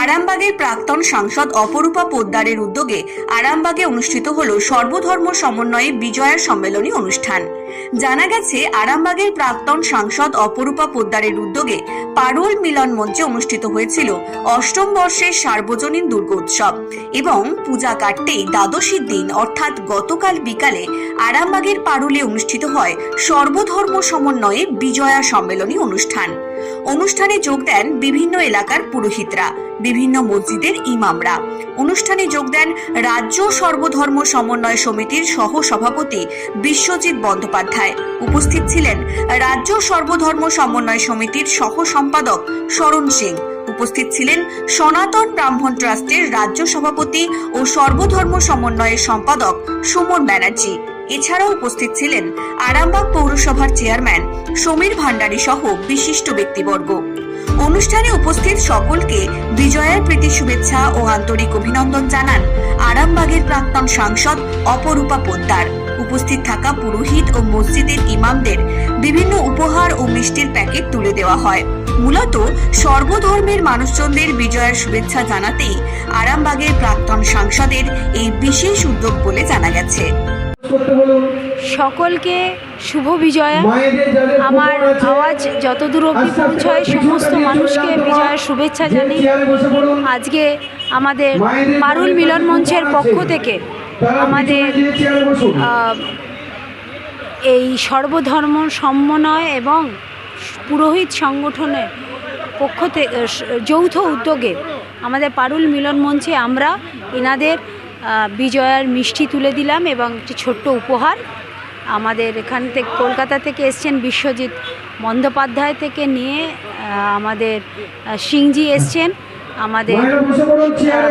আরামবাগের প্রাক্তন সাংসদ অপরূপা পোদ্দারের উদ্যোগে আরামবাগে অনুষ্ঠিত হল সর্বধর্ম সমন্বয়ে বিজয়ার সম্মেলনী অনুষ্ঠান। জানা গেছে, আরামবাগের প্রাক্তন সাংসদ অপরূপা পোদ্দারের উদ্যোগে পারুল মিলন মঞ্চে অনুষ্ঠিত হয়েছিল অষ্টম বর্ষের সার্বজনীন দুর্গোৎসব এবং পূজা কাটতেই দ্বাদশীর দিন, অর্থাৎ গতকাল বিকালে আরামবাগের পারুলে অনুষ্ঠিত হয় সর্বধর্ম সমন্বয়ে বিজয়া সম্মেলনী অনুষ্ঠান। অনুষ্ঠানে যোগ দেন বিভিন্ন এলাকার পুরোহিতরা, বিভিন্ন মসজিদের ইমামরা। অনুষ্ঠানে যোগ দেন রাজ্য সর্বধর্ম সমন্বয় সমিতির সহ সভাপতি বিশ্বজিৎ বন্দ্যোপাধ্যায়। উপস্থিত ছিলেন রাজ্য সর্বধর্ম সমন্বয় সমিতির সহ সম্পাদক শরণ সিং। উপস্থিত ছিলেন সনাতন ব্রাহ্মণ ট্রাস্টের রাজ্য সভাপতি ও সর্বধর্ম সমন্বয়ের সম্পাদক সুমন ব্যানার্জি। এছাড়াও উপস্থিত ছিলেন আরামবাগ পৌরসভার চেয়ারম্যান সমীর ভান্ডারী সহ বিশিষ্ট ব্যক্তিবর্গ। অনুষ্ঠানে উপস্থিত সকলকে বিজয়ার প্রীতি শুভেচ্ছা ও আন্তরিক অভিনন্দন জানান আরামবাগের প্রাক্তন সাংসদ অপরূপা পোদ্দার। উপস্থিত থাকা পুরোহিত ও মসজিদের ইমামদের বিভিন্ন উপহার ও মিষ্টির প্যাকেট তুলে দেওয়া হয়। মূলত সর্বধর্মের মানুষজনদের বিজয়ের শুভেচ্ছা জানাতেই আরামবাগের প্রাক্তন সাংসদের এই বিশেষ উদ্যোগ বলে জানা গেছে। সকলকে শুভ বিজয়া। আমার আওয়াজ যতদূর অবধি আস্তে পৌঁছয় সমস্ত মানুষকে বিজয়ের শুভেচ্ছা জানি। আজকে আমাদের পারুল মিলন মঞ্চের পক্ষ থেকে আমাদের এই সর্বধর্ম সমন্বয় এবং পুরোহিত সংগঠনের পক্ষ থেকে যৌথ উদ্যোগে আমাদের পারুল মিলন মঞ্চে আমরা এনাদের বিজয়ার মিষ্টি তুলে দিলাম এবং একটি ছোট্ট উপহার আমাদের এখান থেকে কলকাতা থেকে এসছেন বিশ্বজিৎ বন্দ্যোপাধ্যায় থেকে নিয়ে আমাদের সিংজি এসছেন। আমাদের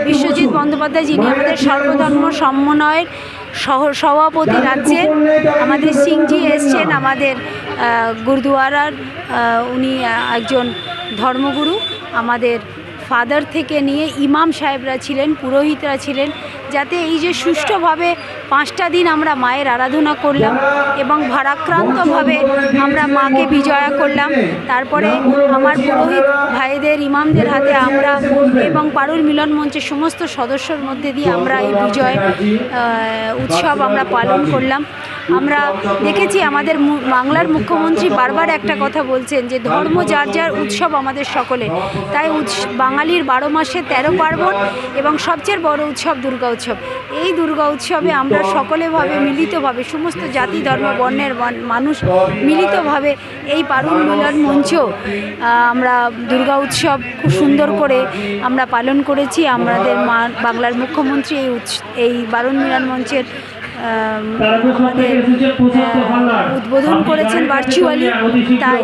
বিশ্বজিৎ বন্দ্যোপাধ্যায় যিনি আমাদের সর্বধর্ম সমন্বয়ের সহ সভাপতি রাজ্যের আমাদের সিংজি এসছেন আমাদের গুরুদুয়ারার উনি একজন ধর্মগুরু আমাদের ফাদার থেকে নিয়ে ইমাম সাহেবরা ছিলেন, পুরোহিতরা ছিলেন, যাতে এই যে সুষ্ঠুভাবে পাঁচটা দিন আমরা মায়ের আরাধনা করলাম এবং ভারাক্রান্তভাবে আমরা মাকে বিজয়া করলাম। তারপরে আমার পুরোহিত ভাইদের, ইমামদের হাতে আমরা এবং পারুল মিলন মঞ্চের সমস্ত সদস্যর মধ্যে দিয়ে আমরা এই বিজয় উৎসব আমরা পালন করলাম। আমরা দেখেছি আমাদের বাংলার মুখ্যমন্ত্রী বারবার একটা কথা বলছেন যে ধর্ম যার যার উৎসব আমাদের সকলে। তাই বাঙালির বারো মাসে তেরো পার্বণ এবং সবচেয়ে বড় উৎসব দুর্গা উৎসব। এই দুর্গা উৎসবে আমরা সকলেভাবে মিলিতভাবে, সমস্ত জাতি, ধর্ম, বর্ণের মান- মানুষ মিলিতভাবে এই পারুল মিলন মঞ্চ আমরা দুর্গা উৎসব খুব সুন্দর করে আমরা পালন করেছি। আমাদের বাংলার মুখ্যমন্ত্রী এই এই বারুণ মিলন মঞ্চের আমাদের উদ্বোধন করেছেন ভার্চুয়ালি তাই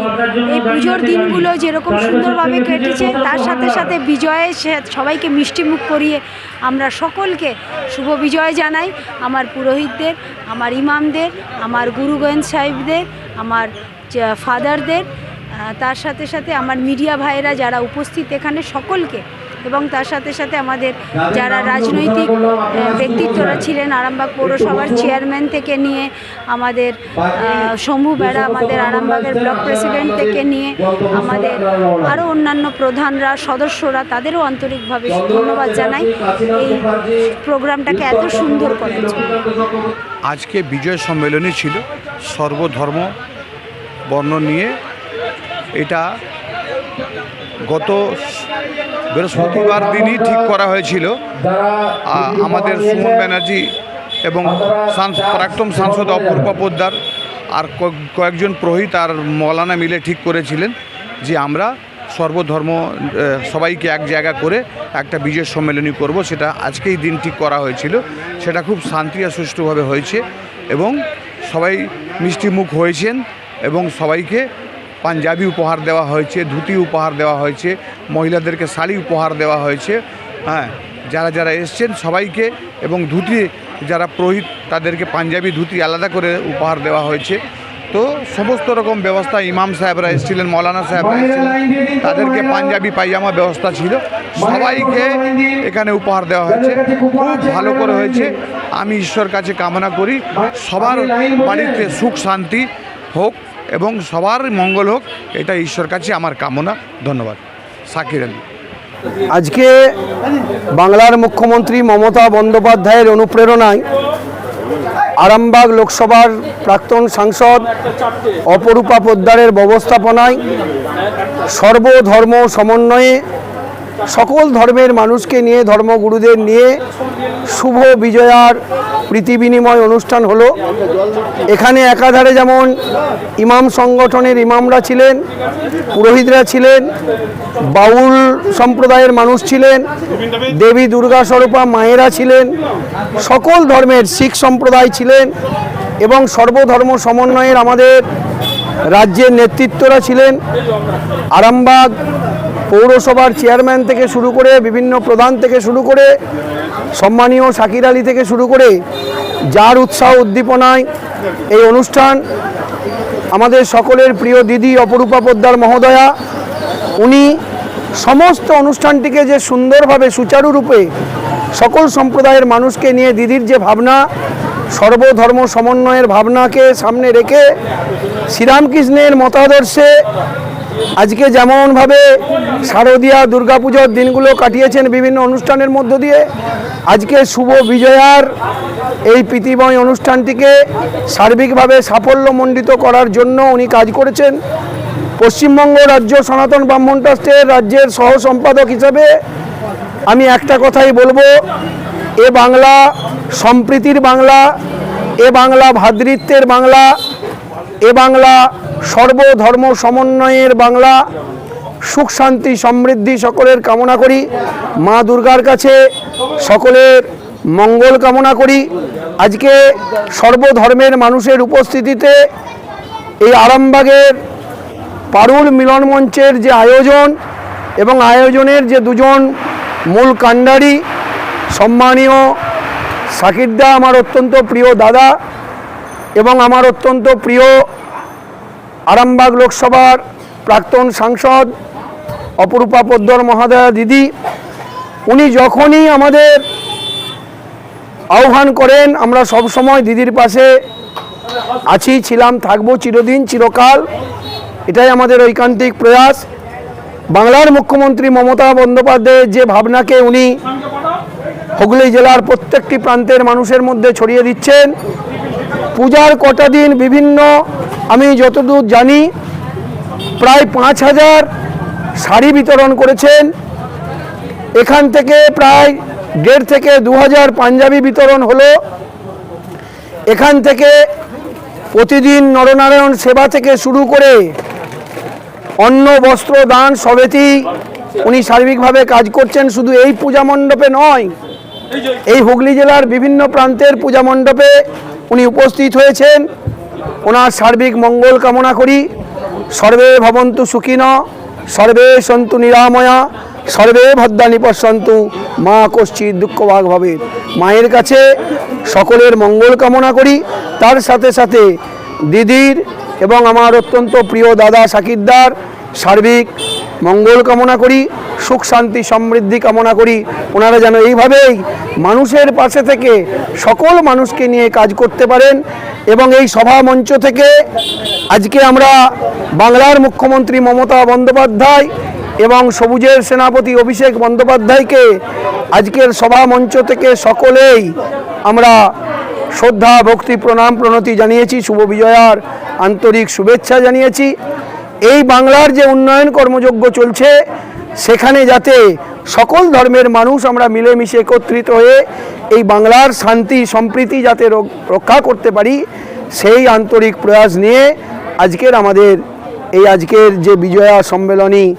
এই পুজোর দিনগুলো যেরকম সুন্দরভাবে কেটেছে তার সাথে সাথে বিজয়ে সবাইকে মিষ্টিমুখ করিয়ে আমরা সকলকে শুভ বিজয় জানাই। আমার পুরোহিতদের আমার ইমামদের আমার গুরু গোয়েন্দ সাহেবদের আমার ফাদারদের তার সাথে সাথে আমার মিডিয়া ভাইয়েরা যারা উপস্থিত এখানে সকলকে এবং তার সাথে সাথে আমাদের যারা রাজনৈতিক ব্যক্তিত্বরা ছিলেন আরামবাগ পৌরসভার চেয়ারম্যান থেকে নিয়ে, আমাদের শম্ভু বেড়া, আমাদের আরামবাগের ব্লক প্রেসিডেন্ট থেকে নিয়ে, আমাদের আরও অন্যান্য প্রধানরা, সদস্যরা, তাদেরও আন্তরিকভাবে ধন্যবাদ জানাই এই প্রোগ্রামটাকে এত সুন্দর করার জন্য আজকে বিজয় সম্মেলনী ছিল, সর্বধর্ম বর্ণ নিয়ে এটা গত বৃহস্পতিবার দিনই ঠিক করা হয়েছিল। আমাদের সুমন ব্যানার্জি এবং প্রাক্তন সাংসদ অপূর্ব পোদ্দার আর কয়েকজন পুরোহিত আর মৌলানা মিলে ঠিক করেছিলেন যে আমরা সর্বধর্ম সবাইকে এক জায়গা করে একটা বিজয় সম্মেলনী করব। সেটা আজকেই দিন ঠিক করা হয়েছিল। সেটা খুব শান্তি আর সুষ্ঠুভাবে হয়েছে এবং সবাই মিষ্টিমুখ হয়েছেন এবং সবাইকে পাঞ্জাবি উপহার দেওয়া হয়েছে, ধুতি উপহার দেওয়া হয়েছে, মহিলাদেরকে শাড়ি উপহার দেওয়া হয়েছে। হ্যাঁ যারা যারা এসছেন সবাইকে এবং ধুতি যারা পুরোহিত, তাদেরকে পাঞ্জাবি ধুতি আলাদা করে উপহার দেওয়া হয়েছে। তো সমস্ত রকম ব্যবস্থা ইমাম সাহেবরা এসেছিলেন, মৌলানা সাহেবরা এসেছিলেন। তাদেরকে পাঞ্জাবি, পায়জামা ব্যবস্থা ছিল। সবাইকে এখানে উপহার দেওয়া হয়েছে। খুব ভালো করে হয়েছে। আমি ঈশ্বর কাছে কামনা করি। সবার বাড়িতে সুখ, শান্তি হোক। এবং সবার মঙ্গল হোক, এটা ঈশ্বর কাছে আমার কামনা। ধন্যবাদ। সাকির আলী। আজকে বাংলার মুখ্যমন্ত্রী মমতা বন্দ্যোপাধ্যায়ের অনুপ্রেরণায় আরামবাগ লোকসভার প্রাক্তন সাংসদ অপরূপা পোদ্দারের ব্যবস্থাপনায় সর্বধর্ম সমন্বয়ে সকল ধর্মের মানুষকে নিয়ে ধর্মগুরুদের নিয়ে শুভ বিজয়ার প্রীতি বিনিময় অনুষ্ঠান হলো। এখানে একাধারে যেমন ইমাম সংগঠনের ইমামরা ছিলেন, পুরোহিতরা ছিলেন, বাউল সম্প্রদায়ের মানুষ ছিলেন, দেবী দুর্গা স্বরূপা মায়েরা ছিলেন, সকল ধর্মের শিখ সম্প্রদায় ছিলেন এবং সর্বধর্ম সমন্বয়ের আমাদের রাজ্যের নেতৃত্বরা ছিলেন। আরামবাগ পৌরসভার চেয়ারম্যান থেকে শুরু করে বিভিন্ন প্রধান থেকে শুরু করে সম্মানীয় শাকির আলী থেকে শুরু করে যার উৎসাহ উদ্দীপনায় এই অনুষ্ঠান আমাদের সকলের প্রিয় দিদি অপরূপা পোদ্দার মহোদয়া, উনি সমস্ত অনুষ্ঠানটিকে যে সুন্দরভাবে সুচারুরূপে সকল সম্প্রদায়ের মানুষকে নিয়ে দিদির যে ভাবনা সর্বধর্ম সমন্বয়ের ভাবনাকে সামনে রেখে শ্রীরামকৃষ্ণের মতাদর্শে আজকে যেমনভাবে শারদীয়া দুর্গাপুজোর দিনগুলো কাটিয়েছেন বিভিন্ন অনুষ্ঠানের মধ্য দিয়ে, আজকে শুভ বিজয়ার এই প্রীতিময় অনুষ্ঠানটিকে সার্বিকভাবে সাফল্যমণ্ডিত করার জন্য উনি কাজ করেছেন। পশ্চিমবঙ্গ রাজ্য সনাতন ব্রাহ্মণ ট্রাস্টের রাজ্যের সহ সম্পাদক হিসাবে আমি একটা কথাই বলব এ বাংলা সম্প্রীতির বাংলা, এ বাংলা ভ্রাতৃত্বের বাংলা, এ বাংলা সর্বধর্ম সমন্বয়ের বাংলা। সুখ, শান্তি, সমৃদ্ধি সকলের কামনা করি। মা দুর্গার কাছে সকলের মঙ্গল কামনা করি। আজকে সর্বধর্মের মানুষের উপস্থিতিতে এই আরামবাগের পারুল মিলন মঞ্চের যে আয়োজন এবং আয়োজনের যে দুজন মূল কাণ্ডারি সম্মানীয় সাকিরদা আমার অত্যন্ত প্রিয় দাদা এবং আমার অত্যন্ত প্রিয় আরামবাগ লোকসভার প্রাক্তন সাংসদ অপরূপা পদ্মর মহাদয়া দিদি। উনি যখনই আমাদের আহ্বান করেন, আমরা সব সময় দিদির পাশে আছি, ছিলাম, থাকব চিরদিন, চিরকাল। এটাই আমাদের ঐকান্তিক প্রয়াস। বাংলার মুখ্যমন্ত্রী মমতা বন্দ্যোপাধ্যায়ের যে ভাবনাকে উনি হুগলি জেলার প্রত্যেকটি প্রান্তের মানুষের মধ্যে ছড়িয়ে দিচ্ছেন। পূজার কটা দিন বিভিন্ন, আমি যতদূর জানি, প্রায় পাঁচ হাজার শাড়ি বিতরণ করেছেন। এখান থেকে প্রায় দেড় থেকে দু হাজার পাঞ্জাবি বিতরণ হলো। এখান থেকে প্রতিদিন নরনারায়ণ সেবা থেকে শুরু করে অন্ন, বস্ত্র, দান সবেতেই উনি সার্বিকভাবে কাজ করছেন। শুধু এই পূজা মণ্ডপে নয় এই হুগলি জেলার বিভিন্ন প্রান্তের পূজা মণ্ডপে উনি উপস্থিত হয়েছেন। ওনার সার্বিক মঙ্গল কামনা করি। সর্বে ভবন্তু সুখিন, সর্বে সন্তু নিরাময়া, সর্বে ভদ্রানি পশ্যন্তু মা কশ্চিৎ দুঃখভাগ ভাবে। মায়ের কাছে সকলের মঙ্গল কামনা করি। তার সাথে সাথে দিদির এবং আমার অত্যন্ত প্রিয় দাদা সাকিরদার সার্বিক মঙ্গল কামনা করি, সুখ, শান্তি, সমৃদ্ধি কামনা করি। ওনারা যেন এইভাবেই মানুষের পাশে থেকে সকল মানুষকে নিয়ে কাজ করতে পারেন এবং এই সভা মঞ্চ থেকে আজকে আমরা বাংলার মুখ্যমন্ত্রী মমতা বন্দ্যোপাধ্যায় এবং সবুজের সেনাপতি অভিষেক বন্দ্যোপাধ্যায়কে আজকের সভা মঞ্চ থেকে সকলেই আমরা শ্রদ্ধা, ভক্তি, প্রণাম, প্রণতি জানিয়েছি। শুভ বিজয়ার আন্তরিক শুভেচ্ছা জানিয়েছি। এই বাংলার যে উন্নয়ন কর্মযজ্ঞ চলছে, সেখানে যাতে সকল ধর্মের মানুষ আমরা মিলেমিশে একত্রিত হয়ে এই বাংলার শান্তি, সম্প্রীতি যাতে রক- রক্ষা করতে পারি, সেই আন্তরিক প্রয়াস নিয়ে আজকের আমাদের এই আজকের যে বিজয়া সম্মেলনী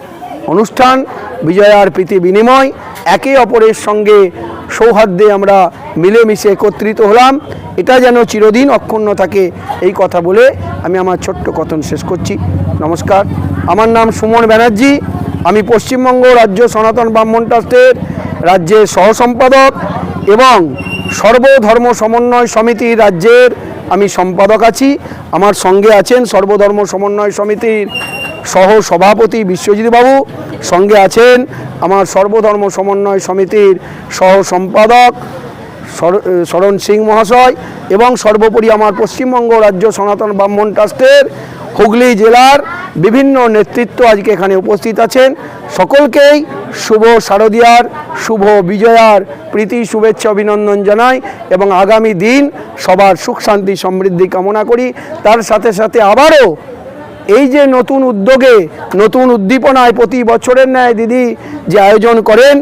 অনুষ্ঠান, বিজয়ার প্রীতি বিনিময়, একে অপরের সঙ্গে সৌহার্দ্যে আমরা মিলেমিশে একত্রিত হলাম। এটা যেন চিরদিন অক্ষুণ্ণ থাকে এই কথা বলে আমি আমার ছোট্ট কথন শেষ করছি। নমস্কার। আমার নাম সুমন ব্যানার্জি। আমি পশ্চিমবঙ্গ রাজ্য সনাতন ব্রাহ্মণ ট্রাস্টের রাজ্যের সহসম্পাদক এবং সর্বধর্ম সমন্বয় সমিতি রাজ্যের আমি সম্পাদক আছি। আমার সঙ্গে আছেন সর্বধর্ম সমন্বয় সমিতির সহ সভাপতি বিশ্বজিৎ বাবু। সঙ্গে আছেন আমার সর্বধর্ম সমন্বয় সমিতির সহ সম্পাদক শর- শরণ সিং মহাশয় এবং সর্বোপরি আমার পশ্চিমবঙ্গ রাজ্য সনাতন ব্রাহ্মণ ট্রাস্টের হুগলি জেলার বিভিন্ন নেতৃত্ব আজকে এখানে উপস্থিত আছেন। সকলকেই শুভ শারদিয়ার, শুভ বিজয়ার প্রীতি, শুভেচ্ছা, অভিনন্দন জানাই এবং আগামী দিন সবার সুখ, শান্তি, সমৃদ্ধি কামনা করি। তার সাথে সাথে আবারও এই যে নতুন উদ্যোগে নতুন উদ্দীপনায় প্রতি বছরের ন্যায় দিদি যে আয়োজন করেন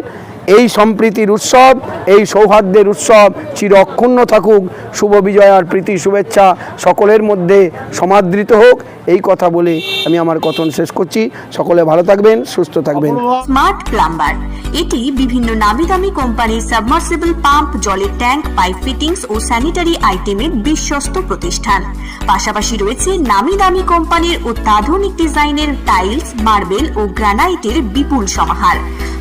এই সম্প্রীতির উৎসব, এই সৌহার্দ্যের উৎসব চির অক্ষুণ্ণ থাকুক। শুভ বিজয়ার প্রীতি, শুভেচ্ছা সকলের মধ্যে সমাদৃত হোক। এই কথা বলে আমি আমার কথন শেষ করছি। সকলে ভালো থাকবেন, সুস্থ থাকবেন। স্মার্ট প্লাম্বার এটি বিভিন্ন নামি দামি কোম্পানির সাবমার্সিবল পাম্প জলের ট্যাঙ্ক পাইপ ফিটিংস ও স্যানিটারি আইটেমের বিশ্বস্ত প্রতিষ্ঠান। পাশাপাশি রয়েছে নামি দামি কোম্পানির অত্যাধুনিক ডিজাইনের টাইলস মার্বেল ও গ্রানাইটের বিপুল সমাহার।